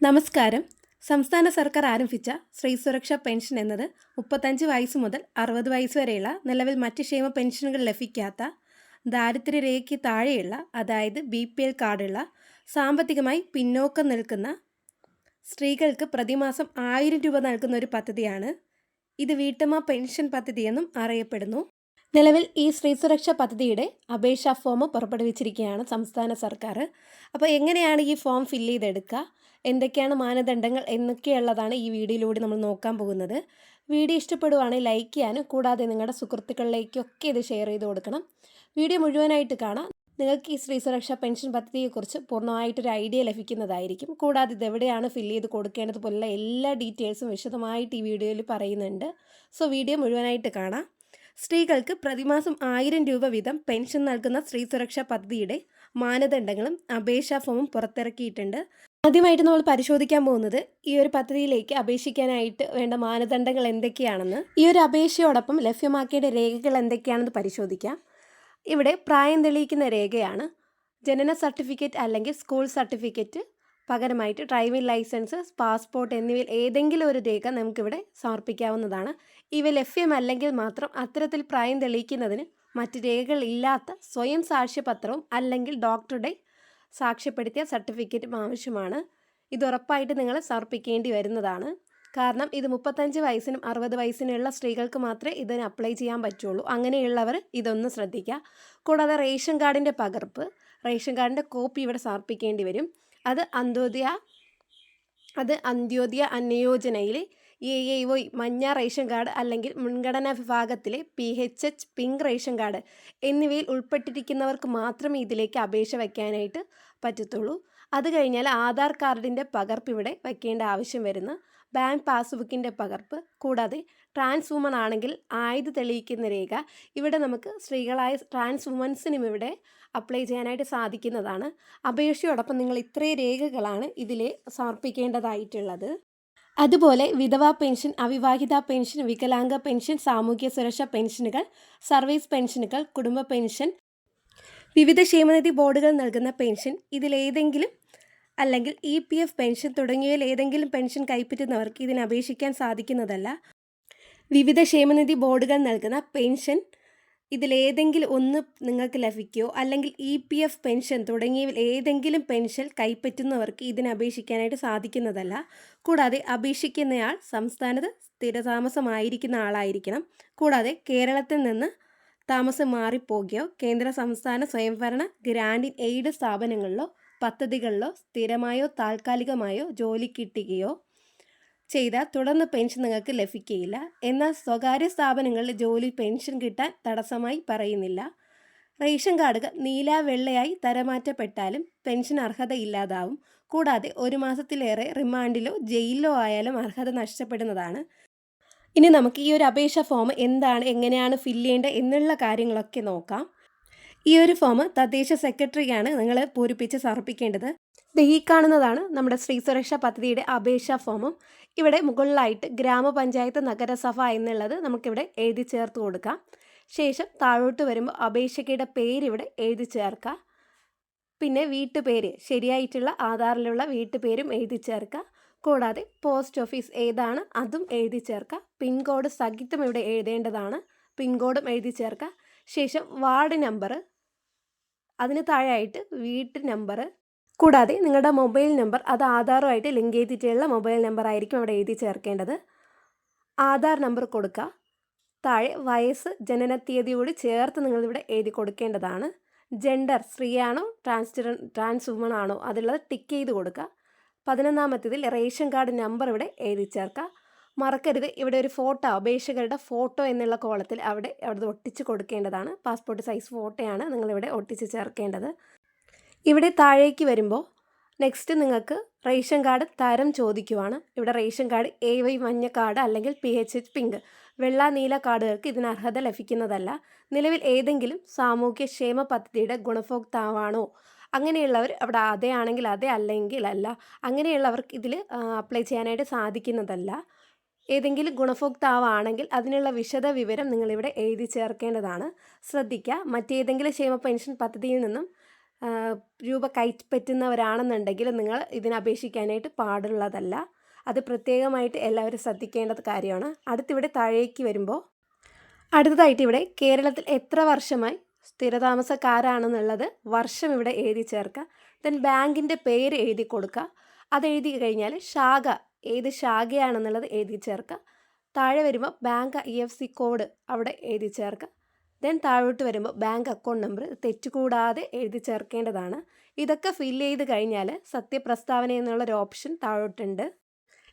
നമസ്കാരം. സംസ്ഥാന സർക്കാർ ആരംഭിച്ച സ്ത്രീ സുരക്ഷാ പെൻഷൻ എന്നത് മുപ്പത്തഞ്ച് വയസ്സ് മുതൽ അറുപത് വയസ്സ് വരെയുള്ള നിലവിൽ മറ്റ് ക്ഷേമ പെൻഷനുകൾ ലഭിക്കാത്ത ദാരിദ്ര്യരേഖയ്ക്ക് താഴെയുള്ള അതായത് ബി പി എൽ കാർഡുള്ള സാമ്പത്തികമായി പിന്നോക്കം നിൽക്കുന്ന സ്ത്രീകൾക്ക് പ്രതിമാസം ആയിരം രൂപ നൽകുന്ന ഒരു പദ്ധതിയാണ്. ഇത് വീട്ടമ്മ പെൻഷൻ പദ്ധതി എന്നും അറിയപ്പെടുന്നു. നിലവിൽ ഈ സ്ത്രീ സുരക്ഷ പദ്ധതിയുടെ അപേക്ഷാ ഫോം പുറപ്പെടുവിച്ചിരിക്കുകയാണ് സംസ്ഥാന സർക്കാർ. അപ്പോൾ എങ്ങനെയാണ് ഈ ഫോം ഫില്ല് ചെയ്തെടുക്കുക? എന്തൊക്കെയാണ് മാനദണ്ഡങ്ങൾ എന്നൊക്കെയുള്ളതാണ് ഈ വീഡിയോയിലൂടെ നമ്മൾ നോക്കാൻ പോകുന്നത്. വീഡിയോ ഇഷ്ടപ്പെടുവാണെങ്കിൽ ലൈക്ക് ചെയ്യാനും കൂടാതെ നിങ്ങളുടെ സുഹൃത്തുക്കളിലേക്കൊക്കെ ഇത് ഷെയർ ചെയ്ത് കൊടുക്കണം. വീഡിയോ മുഴുവനായിട്ട് കാണാം. നിങ്ങൾക്ക് ഈ സ്ത്രീ സുരക്ഷാ പെൻഷൻ പദ്ധതിയെക്കുറിച്ച് പൂർണമായിട്ടൊരു ഐഡിയ ലഭിക്കുന്നതായിരിക്കും. കൂടാതെ ഇതെവിടെയാണ് ഫില്ല് ചെയ്ത് കൊടുക്കേണ്ടത് പോലുള്ള എല്ലാ ഡീറ്റെയിൽസും വിശദമായിട്ട് ഈ വീഡിയോയിൽ പറയുന്നുണ്ട്. സോ വീഡിയോ മുഴുവനായിട്ട് കാണാം. സ്ത്രീകൾക്ക് പ്രതിമാസം ആയിരം രൂപ വീതം പെൻഷൻ നൽകുന്ന സ്ത്രീ സുരക്ഷാ പദ്ധതിയുടെ മാനദണ്ഡങ്ങളും അപേക്ഷാ ഫോമും പുറത്തിറക്കിയിട്ടുണ്ട്. ആദ്യമായിട്ട് നമ്മൾ പരിശോധിക്കാൻ പോകുന്നത് ഈ ഒരു പദ്ധതിയിലേക്ക് അപേക്ഷിക്കാനായിട്ട് വേണ്ട മാനദണ്ഡങ്ങൾ എന്തൊക്കെയാണെന്ന്. ഈ ഒരു അപേക്ഷയോടൊപ്പം ലഭ്യമാക്കേണ്ട രേഖകൾ എന്തൊക്കെയാണെന്ന് പരിശോധിക്കാം. ഇവിടെ പ്രായം തെളിയിക്കുന്ന രേഖയാണ്. ജനന സർട്ടിഫിക്കറ്റ് അല്ലെങ്കിൽ സ്കൂൾ സർട്ടിഫിക്കറ്റ് പകരമായിട്ട് ഡ്രൈവിംഗ് ലൈസൻസ് പാസ്പോർട്ട് എന്നിവയിൽ ഏതെങ്കിലും ഒരു രേഖ നമുക്കിവിടെ സമർപ്പിക്കാവുന്നതാണ്. ഇവ ലഭ്യമല്ലെങ്കിൽ മാത്രം അത്തരത്തിൽ പ്രായം തെളിയിക്കുന്നതിന് മറ്റ് രേഖകൾ ഇല്ലാത്ത സ്വയം സാക്ഷ്യപത്രവും അല്ലെങ്കിൽ ഡോക്ടറുടെ സാക്ഷ്യപ്പെടുത്തിയ സർട്ടിഫിക്കറ്റും ആവശ്യമാണ്. ഇത് ഉറപ്പായിട്ട് നിങ്ങൾ സമർപ്പിക്കേണ്ടി വരുന്നതാണ്. കാരണം ഇത് മുപ്പത്തഞ്ച് വയസ്സിനും അറുപത് വയസ്സിനുള്ള സ്ത്രീകൾക്ക് മാത്രമേ ഇതിന് അപ്ലൈ ചെയ്യാൻ പറ്റുള്ളൂ. അങ്ങനെയുള്ളവർ ഇതൊന്ന് ശ്രദ്ധിക്കുക. കൂടാതെ റേഷൻ കാർഡിന്റെ പകർപ്പ് റേഷൻ കാർഡിന്റെ കോപ്പി ഇവിടെ സമർപ്പിക്കേണ്ടി വരും. അത് അന്ത്യോദയ അത് അന്ത്യോദയ അന്യോജനയിൽ എ എ ഒയ് മഞ്ഞ റേഷൻ കാർഡ് അല്ലെങ്കിൽ മുൻഗണനാ വിഭാഗത്തിലെ P H H pink ration card എന്നിവയിൽ ഉൾപ്പെട്ടിരിക്കുന്നവർക്ക് മാത്രമേ ഇതിലേക്ക് അപേക്ഷ വയ്ക്കാനായിട്ട് പറ്റത്തുള്ളൂ. അത് കഴിഞ്ഞാൽ ആധാർ കാർഡിന്റെ പകർപ്പ് ഇവിടെ വയ്ക്കേണ്ട ആവശ്യം വരുന്ന ബാങ്ക് പാസ്ബുക്കിന്റെ പകർപ്പ്. കൂടാതെ ട്രാൻസ് വുമൺ ആണെങ്കിൽ ആയത് തെളിയിക്കുന്ന രേഖ. ഇവിടെ നമുക്ക് സ്ത്രീകളായ ട്രാൻസ് വുമൻസിനും ഇവിടെ അപ്ലൈ ചെയ്യാനായിട്ട് സാധിക്കുന്നതാണ്. അപേക്ഷയോടൊപ്പം നിങ്ങൾ ഇത്രയും രേഖകളാണ് ഇതിൽ സമർപ്പിക്കേണ്ടതായിട്ടുള്ളത്. അതുപോലെ വിധവാ പെൻഷൻ അവിവാഹിത പെൻഷൻ വികലാംഗ പെൻഷൻ സാമൂഹ്യ സുരക്ഷാ പെൻഷനുകൾ സർവീസ് പെൻഷനുകൾ കുടുംബ പെൻഷൻ വിവിധ ക്ഷേമനിധി ബോർഡുകൾ നൽകുന്ന പെൻഷൻ ഇതിലേതെങ്കിലും അല്ലെങ്കിൽ ഇ പി എഫ് പെൻഷൻ തുടങ്ങിയവയിൽ ഏതെങ്കിലും പെൻഷൻ കൈപ്പറ്റുന്നവർക്ക് ഇതിന് അപേക്ഷിക്കാൻ സാധിക്കുന്നതല്ല. വിവിധ ക്ഷേമനിധി ബോർഡുകൾ നൽകുന്ന പെൻഷൻ ഇതിലേതെങ്കിലും ഒന്ന് നിങ്ങൾക്ക് ലഭിക്കുകയോ അല്ലെങ്കിൽ ഇ പി എഫ് പെൻഷൻ തുടങ്ങിയവയിൽ ഏതെങ്കിലും പെൻഷൻ കൈപ്പറ്റുന്നവർക്ക് ഇതിന് അപേക്ഷിക്കാനായിട്ട് സാധിക്കുന്നതല്ല. കൂടാതെ അപേക്ഷിക്കുന്നയാൾ സംസ്ഥാനത്ത് സ്ഥിരതാമസമായിരിക്കുന്ന ആളായിരിക്കണം. കൂടാതെ കേരളത്തിൽ നിന്ന് താമസം മാറിപ്പോകുകയോ കേന്ദ്ര സംസ്ഥാന സ്വയംഭരണ ഗ്രാൻഡ് എയ്ഡ് സ്ഥാപനങ്ങളിലോ പദ്ധതികളിലോ സ്ഥിരമായോ താൽക്കാലികമായോ ജോലി കിട്ടുകയോ ചെയ്താൽ തുടർന്ന് പെൻഷൻ നിങ്ങൾക്ക് ലഭിക്കുകയില്ല എന്നാൽ സ്വകാര്യ സ്ഥാപനങ്ങളിൽ ജോലി പെൻഷൻ കിട്ടാൻ തടസ്സമായി പറയുന്നില്ല. റേഷൻ കാർഡുകൾ നീല വെള്ളയായി തരമാറ്റപ്പെട്ടാലും പെൻഷൻ അർഹത ഇല്ലാതാവും. കൂടാതെ ഒരു മാസത്തിലേറെ റിമാൻഡിലോ ജയിലിലോ ആയാലും അർഹത നഷ്ടപ്പെടുന്നതാണ്. ഇനി നമുക്ക് ഈ ഒരു അപേക്ഷ ഫോം എന്താണ് എങ്ങനെയാണ് ഫില്ല് ചെയ്യേണ്ടത് എന്നുള്ള കാര്യങ്ങളൊക്കെ നോക്കാം. ഈ ഒരു ഫോം തദ്ദേശ സെക്രട്ടറിയാണ് നിങ്ങൾ പൂരിപ്പിച്ച് സമർപ്പിക്കേണ്ടത്. ഈ കാണുന്നതാണ് നമ്മുടെ സ്ത്രീ സുരക്ഷാ പദ്ധതിയുടെ അപേക്ഷാ ഫോമും. ഇവിടെ മുകളിലായിട്ട് ഗ്രാമപഞ്ചായത്ത് നഗരസഭ എന്നുള്ളത് നമുക്കിവിടെ എഴുതി ചേർത്ത് കൊടുക്കാം. ശേഷം താഴോട്ട് വരുമ്പോൾ അപേക്ഷകയുടെ പേര് ഇവിടെ എഴുതി ചേർക്കുക. പിന്നെ വീട്ടുപേര് ശരിയായിട്ടുള്ള ആധാറിലുള്ള വീട്ടുപേരും എഴുതി ചേർക്കുക. കൂടാതെ പോസ്റ്റ് ഓഫീസ് ഏതാണ് അതും എഴുതി ചേർക്കുക. പിൻകോഡ് സഹിതം ഇവിടെ എഴുതേണ്ടതാണ്. പിൻകോഡും എഴുതി ചേർക്കുക. ശേഷം വാർഡ് നമ്പർ അതിന് താഴെയായിട്ട് വീട്ട് നമ്പർ കൂടാതെ നിങ്ങളുടെ മൊബൈൽ നമ്പർ അത് ആധാറുമായിട്ട് ലിങ്ക് ചെയ്തിട്ടുള്ള മൊബൈൽ നമ്പർ ആയിരിക്കും അവിടെ എഴുതി ചേർക്കേണ്ടത്. ആധാർ നമ്പർ കൊടുക്കുക. താഴെ വയസ്സ് ജനന തീയതിയോട് ചേർത്ത് നിങ്ങളിവിടെ എഴുതി കൊടുക്കേണ്ടതാണ്. ജെൻഡർ സ്ത്രീയാണോ ട്രാൻസ്ജെൻ ട്രാൻസ് വുമൺ ആണോ അതിലുള്ളത് ടിക്ക് ചെയ്ത് കൊടുക്കുക. പതിനൊന്നാമത്തേതിൽ റേഷൻ കാർഡ് നമ്പർ ഇവിടെ എഴുതി ചേർക്കുക. മറക്കരുത് ഇവിടെ ഒരു ഫോട്ടോ അപേക്ഷകരുടെ ഫോട്ടോ എന്നുള്ള കോളത്തിൽ അവിടെ അവിടെ ഒട്ടിച്ച് കൊടുക്കേണ്ടതാണ്. പാസ്പോർട്ട് സൈസ് ഫോട്ടോയാണ് നിങ്ങളിവിടെ ഒട്ടിച്ച് ചേർക്കേണ്ടത്. ഇവിടെ താഴേക്ക് വരുമ്പോൾ നെക്സ്റ്റ് നിങ്ങൾക്ക് റേഷൻ കാർഡ് തരം ചോദിക്കുവാണ്. ഇവിടെ റേഷൻ കാർഡ് എ വൈ മഞ്ഞ കാർഡ് അല്ലെങ്കിൽ പി എച്ച് എച്ച് പിങ്ക് വെള്ള നീല കാർഡുകൾക്ക് ഇതിന് അർഹത ലഭിക്കുന്നതല്ല. നിലവിൽ ഏതെങ്കിലും സാമൂഹ്യ ക്ഷേമ പദ്ധതിയുടെ ഗുണഭോക്താവാണോ? അങ്ങനെയുള്ളവർ അവിടെ അതേ ആണെങ്കിൽ അതെ അല്ലെങ്കിൽ അല്ല. അങ്ങനെയുള്ളവർക്ക് ഇതിൽ അപ്ലൈ ചെയ്യാനായിട്ട് സാധിക്കുന്നതല്ല. ഏതെങ്കിലും ഗുണഭോക്താവാണെങ്കിൽ അതിനുള്ള വിശദ വിവരം നിങ്ങളിവിടെ എഴുതി ചേർക്കേണ്ടതാണ്. ശ്രദ്ധിക്കുക മറ്റേതെങ്കിലും ക്ഷേമ പെൻഷൻ പദ്ധതിയിൽ നിന്നും രൂപ കൈപ്പറ്റുന്നവരാണെന്നുണ്ടെങ്കിൽ നിങ്ങൾ ഇതിനപേക്ഷിക്കാനായിട്ട് പാടുള്ളതല്ല. അത് പ്രത്യേകമായിട്ട് എല്ലാവരും ശ്രദ്ധിക്കേണ്ടത് കാര്യമാണ്. അടുത്തിവിടെ താഴേക്ക് വരുമ്പോൾ അടുത്തതായിട്ട് ഇവിടെ കേരളത്തിൽ എത്ര വർഷമായി സ്ഥിരതാമസക്കാരാണെന്നുള്ളത് വർഷം ഇവിടെ എഴുതി ചേർക്കുക. ദെൻ ബാങ്കിന്റെ പേര് എഴുതി കൊടുക്കുക. അത് എഴുതി കഴിഞ്ഞാൽ ശാഖ ഏത് ശാഖയാണെന്നുള്ളത് എഴുതി ചേർക്കുക. താഴെ വരുമ്പോൾ bank I F C code അവിടെ എഴുതി ചേർക്കുക. ദെൻ താഴോട്ട് വരുമ്പോൾ ബാങ്ക് അക്കൗണ്ട് നമ്പർ തെറ്റുകൂടാതെ എഴുതി ചേർക്കേണ്ടതാണ്. ഇതൊക്കെ ഫിൽ ചെയ്ത് കഴിഞ്ഞാൽ സത്യപ്രസ്താവന എന്നുള്ളൊരു ഓപ്ഷൻ താഴോട്ടുണ്ട്.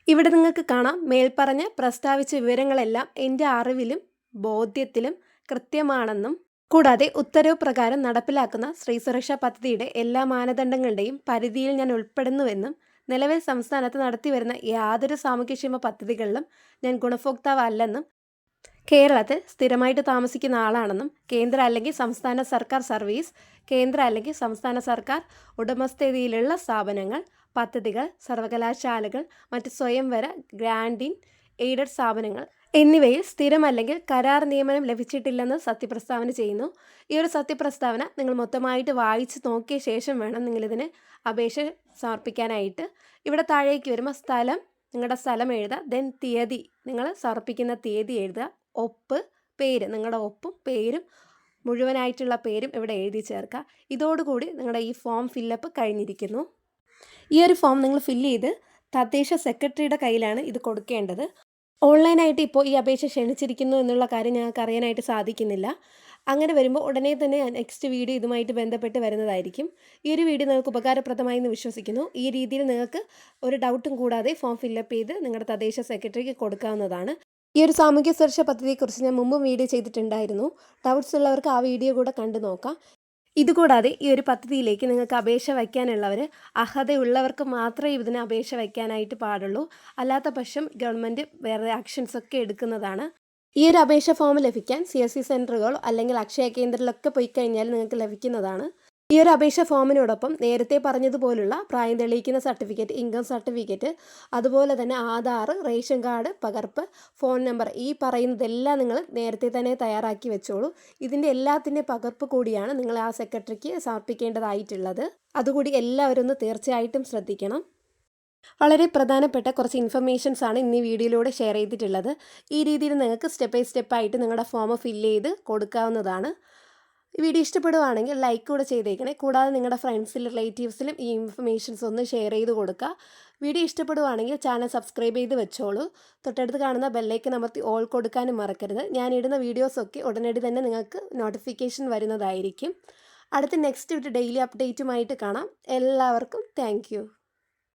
ഇവിടെ നിങ്ങൾക്ക് കാണാം. മേൽപ്പറഞ്ഞ പ്രസ്താവിച്ച വിവരങ്ങളെല്ലാം എന്റെ അറിവിലും ബോധ്യത്തിലും കൃത്യമാണെന്നും കൂടാതെ ഉത്തരവ് പ്രകാരം നടപ്പിലാക്കുന്ന സ്ത്രീ സുരക്ഷാ പദ്ധതിയുടെ എല്ലാ മാനദണ്ഡങ്ങളുടെയും പരിധിയിൽ ഞാൻ ഉൾപ്പെടുന്നുവെന്നും നിലവിൽ സംസ്ഥാനത്ത് നടത്തിവരുന്ന യാതൊരു സാമൂഹ്യക്ഷേമ പദ്ധതികളിലും ഞാൻ ഗുണഭോക്താവല്ലെന്നും കേരളത്തിൽ സ്ഥിരമായിട്ട് താമസിക്കുന്ന ആളാണെന്നും കേന്ദ്ര അല്ലെങ്കിൽ സംസ്ഥാന സർക്കാർ സർവീസ് കേന്ദ്ര അല്ലെങ്കിൽ സംസ്ഥാന സർക്കാർ ഉടമസ്ഥതയിലുള്ള സ്ഥാപനങ്ങൾ പദ്ധതികൾ സർവകലാശാലകൾ മറ്റ് സ്വയംവര ഗ്രാൻഡിൻ എയ്ഡഡ് സ്ഥാപനങ്ങൾ എന്നിവയിൽ സ്ഥിരമല്ലെങ്കിൽ കരാർ നിയമനം ലഭിച്ചിട്ടില്ലെന്ന് സത്യപ്രസ്താവന ചെയ്യുന്നു. ഈ ഒരു സത്യപ്രസ്താവന നിങ്ങൾ മൊത്തമായിട്ട് വായിച്ച് നോക്കിയ ശേഷം വേണം നിങ്ങളിതിന് അപേക്ഷ സമർപ്പിക്കാനായിട്ട്. ഇവിടെ താഴേക്ക് വരുമ്പോൾ സ്ഥലം നിങ്ങളുടെ സ്ഥലം എഴുതുക ദെൻ തീയതി നിങ്ങൾ സമർപ്പിക്കുന്ന തീയതി എഴുതുക. ഒപ്പ് പേര് നിങ്ങളുടെ ഒപ്പും പേരും മുഴുവനായിട്ടുള്ള പേരും ഇവിടെ എഴുതി ചേർക്കുക ഇതോടുകൂടി നിങ്ങളുടെ ഈ ഫോം ഫില്ലപ്പ് കഴിഞ്ഞിരിക്കുന്നു. ഈ ഒരു ഫോം നിങ്ങൾ ഫില്ല് ചെയ്ത് തദ്ദേശ സെക്രട്ടറിയുടെ കയ്യിലാണ് ഇത് കൊടുക്കേണ്ടത്. ഓൺലൈനായിട്ട് ഇപ്പോൾ ഈ അപേക്ഷ ക്ഷണിച്ചിരിക്കുന്നു എന്നുള്ള കാര്യം ഞങ്ങൾക്ക് അറിയാനായിട്ട് സാധിക്കുന്നില്ല. അങ്ങനെ വരുമ്പോൾ ഉടനെ തന്നെ നെക്സ്റ്റ് വീഡിയോ ഇതുമായിട്ട് ബന്ധപ്പെട്ട് വരുന്നതായിരിക്കും. ഈ ഒരു വീഡിയോ നിങ്ങൾക്ക് ഉപകാരപ്രദമായി എന്ന് വിശ്വസിക്കുന്നു. ഈ രീതിയിൽ നിങ്ങൾക്ക് ഒരു ഡൗട്ടും കൂടാതെ ഫോം ഫില്ലപ്പ് ചെയ്ത് നിങ്ങളുടെ തദ്ദേശ സെക്രട്ടറിക്ക് കൊടുക്കാവുന്നതാണ്. ഈ ഒരു സാമൂഹ്യ സുരക്ഷാ പദ്ധതിയെക്കുറിച്ച് ഞാൻ മുമ്പും വീഡിയോ ചെയ്തിട്ടുണ്ടായിരുന്നു. ഡൗട്ട്സ് ഉള്ളവർക്ക് ആ വീഡിയോ കൂടെ കണ്ടു നോക്കാം. ഇതുകൂടാതെ ഈ ഒരു പദ്ധതിയിലേക്ക് നിങ്ങൾക്ക് അപേക്ഷ വയ്ക്കാനുള്ളവർ അർഹതയുള്ളവർക്ക് മാത്രമേ ഇതിന് അപേക്ഷ വയ്ക്കാനായിട്ട് പാടുള്ളൂ. അല്ലാത്ത പക്ഷം ഗവൺമെന്റ് വേറെ ആക്ഷൻസൊക്കെ എടുക്കുന്നതാണ്. ഈ ഒരു അപേക്ഷ ഫോം ലഭിക്കാൻ സി എസ് സി സെന്ററുകളോ അല്ലെങ്കിൽ അക്ഷയ കേന്ദ്രത്തിലൊക്കെ പോയി കഴിഞ്ഞാൽ നിങ്ങൾക്ക് ലഭിക്കുന്നതാണ്. ഈ ഒരു അപേക്ഷ ഫോമിനോടൊപ്പം നേരത്തെ പറഞ്ഞതുപോലുള്ള പ്രായം തെളിയിക്കുന്ന സർട്ടിഫിക്കറ്റ് ഇൻകം സർട്ടിഫിക്കറ്റ് അതുപോലെ തന്നെ ആധാർ റേഷൻ കാർഡ് പകർപ്പ് ഫോൺ നമ്പർ ഈ പറയുന്നതെല്ലാം നിങ്ങൾ നേരത്തെ തന്നെ തയ്യാറാക്കി വെച്ചോളൂ. ഇതിന്റെ എല്ലാത്തിന്റെ പകർപ്പ് കൂടിയാണ് നിങ്ങൾ ആ സെക്രട്ടറിക്ക് സമർപ്പിക്കേണ്ടതായിട്ടുള്ളത്. അതുകൂടി എല്ലാവരും ഒന്ന് തീർച്ചയായിട്ടും ശ്രദ്ധിക്കണം. വളരെ പ്രധാനപ്പെട്ട കുറച്ച് ഇൻഫർമേഷൻസ് ആണ് ഇന്ന് ഈ വീഡിയോയിലൂടെ ഷെയർ ചെയ്തിട്ടുള്ളത്. ഈ രീതിയിൽ നിങ്ങൾക്ക് സ്റ്റെപ്പ് ബൈ സ്റ്റെപ്പായിട്ട് നിങ്ങളുടെ ഫോം ഫില്ല് ചെയ്ത് കൊടുക്കാവുന്നതാണ്. വീഡിയോ ഇഷ്ടപ്പെടുവാണെങ്കിൽ ലൈക്ക് കൂടെ ചെയ്തേക്കണേ. കൂടാതെ നിങ്ങളുടെ ഫ്രണ്ട്സിലും റിലേറ്റീവ്സിലും ഈ ഇൻഫർമേഷൻസ് ഒന്ന് ഷെയർ ചെയ്ത് കൊടുക്കുക വീഡിയോ ഇഷ്ടപ്പെടുവാണെങ്കിൽ ചാനൽ സബ്സ്ക്രൈബ് ചെയ്ത് വെച്ചോളൂ. തൊട്ടടുത്ത് കാണുന്ന ബെല്ലൈക്കൻ അമർത്തി ഓൾ കൊടുക്കാനും മറക്കരുത്. ഞാൻ ഇടുന്ന വീഡിയോസൊക്കെ ഉടനടി തന്നെ നിങ്ങൾക്ക് നോട്ടിഫിക്കേഷൻ വരുന്നതായിരിക്കും. അടുത്ത നെക്സ്റ്റ് ഒരു ഡെയിലി അപ്ഡേറ്റുമായിട്ട് കാണാം. എല്ലാവർക്കും താങ്ക്